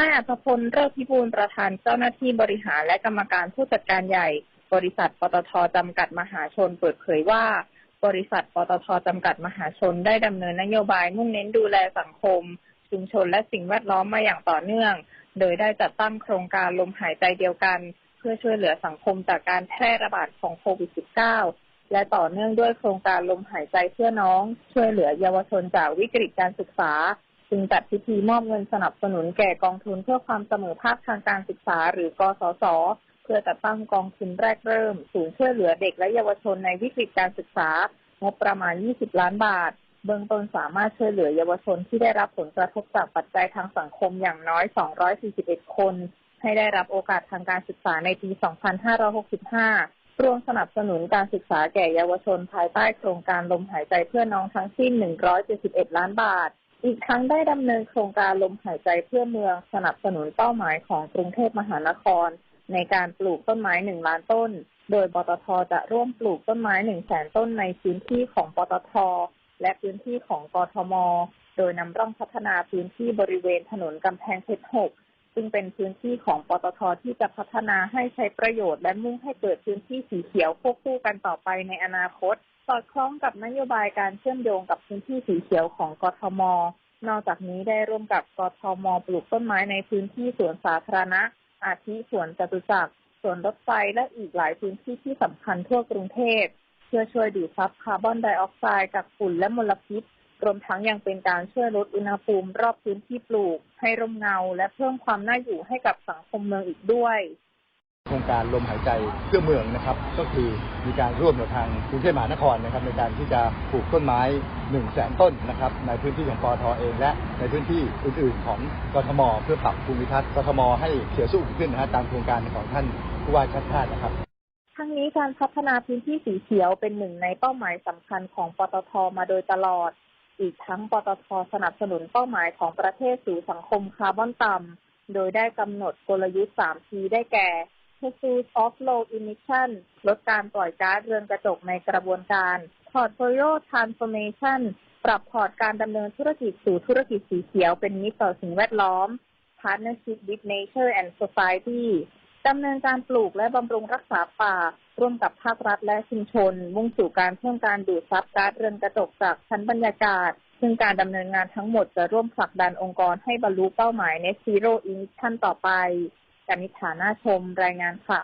นายอัธพลเลิศพิบูลประธานเจ้าหน้าที่บริหารและกรรมการผู้จัดการใหญ่ บริษัทปตทจำกัดมหาชนเปิดเผยว่า บริษัทปตทจำกัดมหาชนได้ดำเนินนโยบายมุ่งเน้นดูแลสังคม ชุมชนและสิ่งแวดล้อมมาอย่างต่อเนื่อง โดยได้จัดตั้งโครงการลมหายใจเดียวกัน เพื่อช่วยเหลือสังคมจากการแพร่ระบาดของโควิด -19 และต่อเนื่องด้วยโครงการลมหายใจเพื่อน้อง ช่วยเหลือเยาวชนจากวิกฤตการศึกษา จึงจัดพิธีมอบเงินสนับสนุนแก่กองทุนเพื่อความเสมอภาคทางการศึกษา หรือกสศเพื่อจัดตั้งกองทุนแรกเริ่ม ศูนย์ช่วยเหลือเด็กและเยาวชนในวิกฤตการศึกษางบประมาณ 20 ล้านบาท เบื้องต้นสามารถช่วยเหลือเยาวชนที่ได้รับผลกระทบจากปัจจัยทางสังคมอย่างน้อย 241 คน ให้ได้รับโอกาสทางการศึกษาในปี 2565 รวมสนับสนุนการศึกษาแก่เยาวชนภายใต้โครงการลมหายใจเพื่อน้องทั้งสิ้น 171 ล้านบาท อีกทั้งได้ดำเนินโครงการลมหายใจเพื่อเมืองสนับสนุนเป้าหมายของกรุงเทพมหานคร ในการปลูกต้นไม้หนึ่งล้านต้น โดยปตทจะร่วมปลูกต้นไม้หนึ่งแสนต้นในพื้นที่ของปตท และพื้นที่ของกทม โดยนำร่องพัฒนาพื้นที่บริเวณถนนกำแพงเพชรหกซึ่งเป็นพื้นที่ของปตทที่จะพัฒนาให้ใช้ประโยชน์และมุ่งให้เกิดพื้นที่สีเขียวควบคู่กันต่อไปในอนาคต สอดคล้องกับนโยบายการเชื่อมโยงกับพื้นที่สีเขียวของกทม นอกจากนี้ได้ร่วมกับกทม ปลูกต้นไม้ในพื้นที่สวนสาธารณะ อาทิสวนจตุจักรสวนรถไฟและอีกหลายพื้นที่ที่สำคัญทั่วกรุงเทพ เพื่อช่วยดูดซับคาร์บอนไดออกไซด์จากฝุ่นและมลพิษรวมทั้งยังเป็นการช่วยลดอุณหภูมิรอบพื้นที่ปลูก ให้ร่มเงา และเพิ่มความน่าอยู่ให้กับสังคมเมืองอีกด้วย โครงการลมหายใจเพื่อเมืองนะครับก็คือมีการร่วมกับทางกรุงเทพมหานครนะครับในการที่จะปลูกต้นไม้1นึ่งแสนต้นนะครับในพื้นที่ของปอทเอง และในพื้นที่อื่นๆ ของกทม เพื่อปรับภูมิทัศน์กทม ให้เขียวสู้ขึ้นนะฮะตามโครงการของท่านผู้ว่าชัดชาตินะครับทั้งนี้การพัฒนาพื้นที่สีเขียวเป็นหนึ่งในเป้าหมายสำคัญของปตทมาโดยตลอด อีกทั้งปตทสนับสนุนเป้าหมายของประเทศสู่สังคมคาร์บอนต่ำโดยได้กำหนดกลยุทธ์ 3P ได้แก่ Pursuit of Low Emission ลดการปล่อยก๊าซเรือนกระจกในกระบวนการ Portfolio Transformation ปรับพอร์ตการดำเนินธุรกิจสู่ธุรกิจสีเขียวเป็นมิตรต่อสิ่งแวดล้อม Partnership with Nature and Society ดำเนินการปลูกและบำรุงรักษาป่า ร่วมกับภาครัฐและชุมชน มุ่งสู่การเพิ่มการดูดซับก๊าซเรือนกระจกจากชั้นบรรยากาศ ซึ่งการดำเนินงานทั้งหมดจะร่วมผลักดันองค์กรให้บรรลุเป้าหมาย Net Zero Emission ต่อไป กนิษฐานาชมรายงานค่ะ